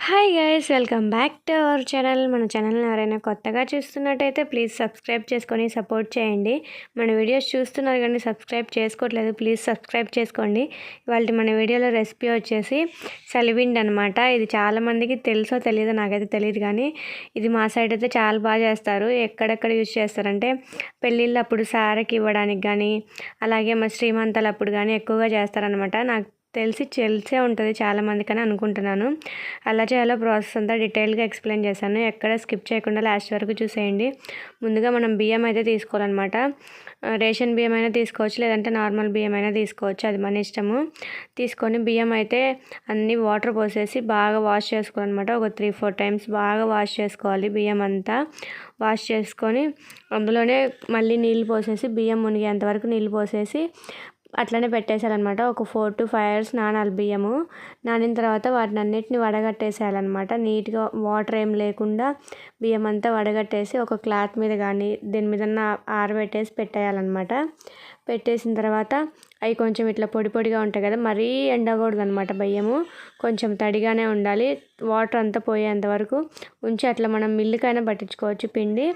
Hi guys welcome back to our channel మన ఛానల్ని ఎవరైనా కొత్తగా చూస్తున్నట్టయితే ప్లీజ్ సబ్స్క్రైబ్ చేసుకొని సపోర్ట్ చేయండి. మన వీడియోస్ చూస్తున్నారు కానీ సబ్స్క్రైబ్ చేసుకోవట్లేదు ప్లీజ్ సబ్స్క్రైబ్ చేసుకోండి. ఇవాళ మన వీడియోలో రెసిపీ వచ్చేసి సలివిండ్ అనమాట ఇది చాలామందికి తెలుసో తెలియదో నాకైతే తెలియదు కానీ ఇది మా సైడ్ అయితే చాలా బాగా చేస్తారు. ఎక్కడెక్కడ యూజ్ చేస్తారంటే పెళ్ళిళ్ళు అప్పుడు సారకి ఇవ్వడానికి కానీ అలాగే మా శ్రీమంతాలు అప్పుడు కానీ ఎక్కువగా చేస్తారనమాట నాకు తెలిసి తెలిసే ఉంటుంది చాలామందికి అని అనుకుంటున్నాను. అలా చేయాలో ప్రాసెస్ అంతా డీటెయిల్గా ఎక్స్ప్లెయిన్ చేశాను. ఎక్కడ స్కిప్ చేయకుండా లాస్ట్ వరకు చూసేయండి. ముందుగా మనం బియ్యం అయితే తీసుకోవాలన్నమాట. రేషన్ బియ్యం అయినా తీసుకోవచ్చు లేదంటే నార్మల్ బియ్యం అయినా తీసుకోవచ్చు. అది మన ఇష్టము. తీసుకొని బియ్యం అయితే అన్ని వాటర్ పోసేసి బాగా వాష్ చేసుకోవాలన్నమాట. ఒక త్రీ ఫోర్ టైమ్స్ బాగా వాష్ చేసుకోవాలి బియ్యం అంతా. వాష్ చేసుకొని అందులోనే మళ్ళీ నీళ్ళు పోసేసి బియ్యం మునిగేంత వరకు నీళ్ళు పోసేసి అట్లనే పెట్టేసారనమాట ఒక ఫోర్ టు ఫైవ్ అవర్స్ నానాలి బియ్యము. నానిన తర్వాత వాటిని అన్నిటిని వడగట్టేసేయాలన్నమాట. నీట్గా వాటర్ ఏం లేకుండా బియ్యం అంతా వడగట్టేసి ఒక క్లాత్ మీద కానీ దీని మీద ఆరబెట్టేసి పెట్టేయాలన్నమాట. పెట్టేసిన తర్వాత అవి కొంచెం ఇట్లా పొడి పొడిగా ఉంటాయి కదా మరీ ఎండకూడదు అనమాట బియ్యము. కొంచెం తడిగానే ఉండాలి. వాటర్ అంతా పోయేంత వరకు ఉంచి అట్లా మనం మిల్లుకైనా పట్టించుకోవచ్చు పిండి.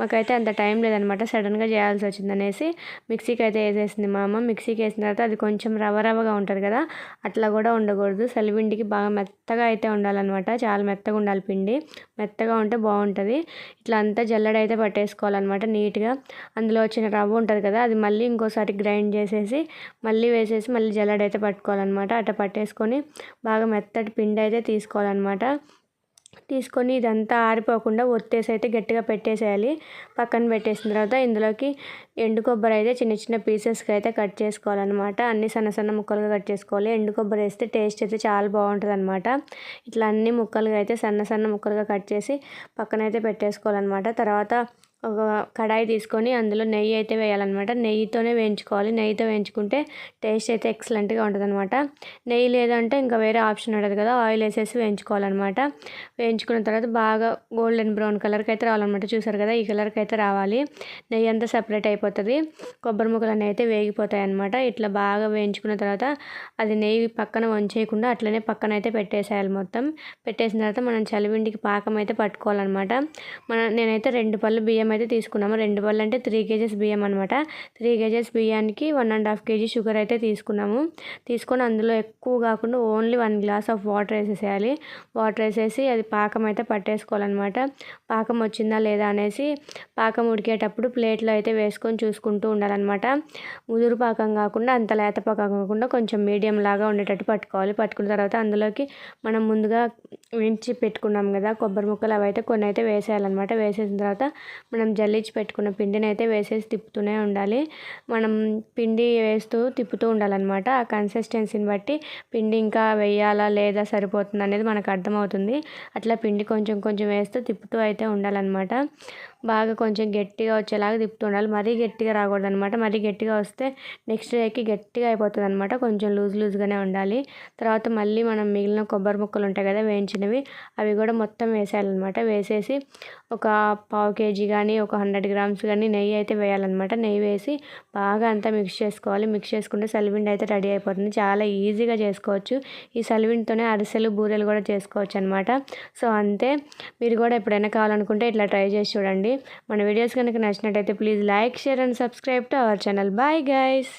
మాకైతే అంత టైం లేదనమాట సడన్గా చేయాల్సి వచ్చింది అనేసి. మిక్సీకి అయితే వేసేసింది మా అమ్మ. మిక్సీకి వేసిన తర్వాత అది కొంచెం రవ రవగా ఉంటుంది కదా అట్లా కూడా ఉండకూడదు. సెలవిండికి బాగా మెత్తగా అయితే ఉండాలన్నమాట. చాలా మెత్తగా ఉండాలి పిండి. మెత్తగా ఉంటే బాగుంటుంది. ఇట్లా అంతా జల్లడైతే పట్టేసుకోవాలన్నమాట నీట్గా. అందులో వచ్చిన రవ్వ ఉంటుంది కదా అది మళ్ళీ ఇంకోసారి గ్రైండ్ చేసేసి మళ్ళీ వేసేసి మళ్ళీ జల్లడైతే పట్టుకోవాలన్నమాట. అట్లా పట్టేసుకొని బాగా మెత్తటి పిండి అయితే తీసుకోవాలన్నమాట. తీసుకొని ఇదంతా ఆరిపోకుండా ఒత్తేసి అయితే గట్టిగా పెట్టేసేయాలి. పక్కన పెట్టేసిన తర్వాత ఇందులోకి ఎండు కొబ్బరి అయితే చిన్న చిన్న పీసెస్కి అయితే కట్ చేసుకోవాలన్నమాట. అన్ని సన్న సన్న ముక్కలుగా కట్ చేసుకోవాలి. ఎండు కొబ్బరి వేస్తే టేస్ట్ అయితే చాలా బాగుంటుంది అనమాట ఇట్లా అన్ని ముక్కలుగా అయితే సన్న సన్న ముక్కలుగా కట్ చేసి పక్కన అయితే పెట్టేసుకోవాలన్నమాట. తర్వాత ఒక కడాయి తీసుకొని అందులో నెయ్యి అయితే వేయాలన్నమాట. నెయ్యితోనే వేయించుకోవాలి. నెయ్యితో వేయించుకుంటే టేస్ట్ అయితే ఎక్సలెంట్గా ఉంటుంది అనమాట నెయ్యి లేదంటే ఇంకా వేరే ఆప్షన్ ఉండదు కదా. ఆయిల్ వేసేసి వేయించుకోవాలన్నమాట. వేయించుకున్న తర్వాత బాగా గోల్డెన్ బ్రౌన్ కలర్కి అయితే రావాలన్నమాట. చూసారు కదా ఈ కలర్కి అయితే రావాలి. నెయ్యి అంతా సపరేట్ అయిపోతుంది. కొబ్బరి ముక్కలు అనేవి అయితే వేగిపోతాయి అనమాట ఇట్లా బాగా వేయించుకున్న తర్వాత అది నెయ్యి పక్కన వంచేయకుండా అట్లనే పక్కన అయితే పెట్టేసేయాలి మొత్తం. పెట్టేసిన తర్వాత మనం చలివిండికి పాకం అయితే పట్టుకోవాలన్నమాట. మన నేనైతే రెండు పళ్ళు బియ్యం బియ్యం అయితే తీసుకున్నాము. రెండు బళ్ళు అంటే త్రీ కేజెస్ బియ్యం అనమాట త్రీ కేజెస్ బియ్యానికి one and half kg sugar అయితే తీసుకున్నాము. తీసుకొని అందులో ఎక్కువ కాకుండా only one glass of water వేసేసేయాలి. Water వేసేసి అది పాకం అయితే పట్టేసుకోవాలన్నమాట. పాకం వచ్చిందా లేదా అనేసి పాకం ఉడికేటప్పుడు ప్లేట్లో అయితే వేసుకొని చూసుకుంటూ ఉండాలన్నమాట. ముదురు పాకం కాకుండా అంత లేత పాకం కాకుండా కొంచెం మీడియం లాగా ఉండేటట్టు పట్టుకోవాలి. పట్టుకున్న తర్వాత అందులోకి మనం ముందుగా వించి పెట్టుకున్నాం కదా కొబ్బరి ముక్కలు అవి అయితే కొన్ని అయితే వేసేయాలన్నమాట. వేసేసిన తర్వాత మనం జల్లించి పెట్టుకున్న పిండిని అయితే వేసేసి తిప్పుతూనే ఉండాలి. మనం పిండి వేస్తూ తిప్పుతూ ఉండాలన్నమాట. ఆ కన్సిస్టెన్సీని బట్టి పిండి ఇంకా వేయాలా లేదా సరిపోతుంది అనేది మనకు అర్థమవుతుంది. అట్లా పిండి కొంచెం కొంచెం వేస్తూ తిప్పుతూ అయితే ఉండాలన్నమాట. బాగా కొంచెం గట్టిగా వచ్చేలాగా తిప్పుతూ ఉండాలి. మరీ గట్టిగా రాకూడదు అనమాట మరీ గట్టిగా వస్తే నెక్స్ట్ డేకి గట్టిగా అయిపోతుంది అనమాట కొంచెం లూజ్ లూజ్గానే ఉండాలి. తర్వాత మళ్ళీ మనం మిగిలిన కొబ్బరి ముక్కలు ఉంటాయి కదా వేయించినవి అవి కూడా మొత్తం వేసేయాలన్నమాట. వేసేసి ఒక పావు కేజీ కానీ ఒక హండ్రెడ్ గ్రామ్స్ కానీ నెయ్యి అయితే వేయాలన్నమాట. నెయ్యి వేసి బాగా అంతా మిక్స్ చేసుకోవాలి. మిక్స్ చేసుకుంటే సలివిండి అయితే రెడీ అయిపోతుంది. చాలా ఈజీగా చేసుకోవచ్చు. ఈ సలివిండితోనే అరిసెలు బూరెలు కూడా చేసుకోవచ్చు అనమాట సో అంతే. మీరు కూడా ఎప్పుడైనా కావాలనుకుంటే ఇట్లా ట్రై చేసి చూడండి. మన వీడియోస్ కనుక నచ్చినట్టయితే please like share and subscribe to our channel. Bye guys.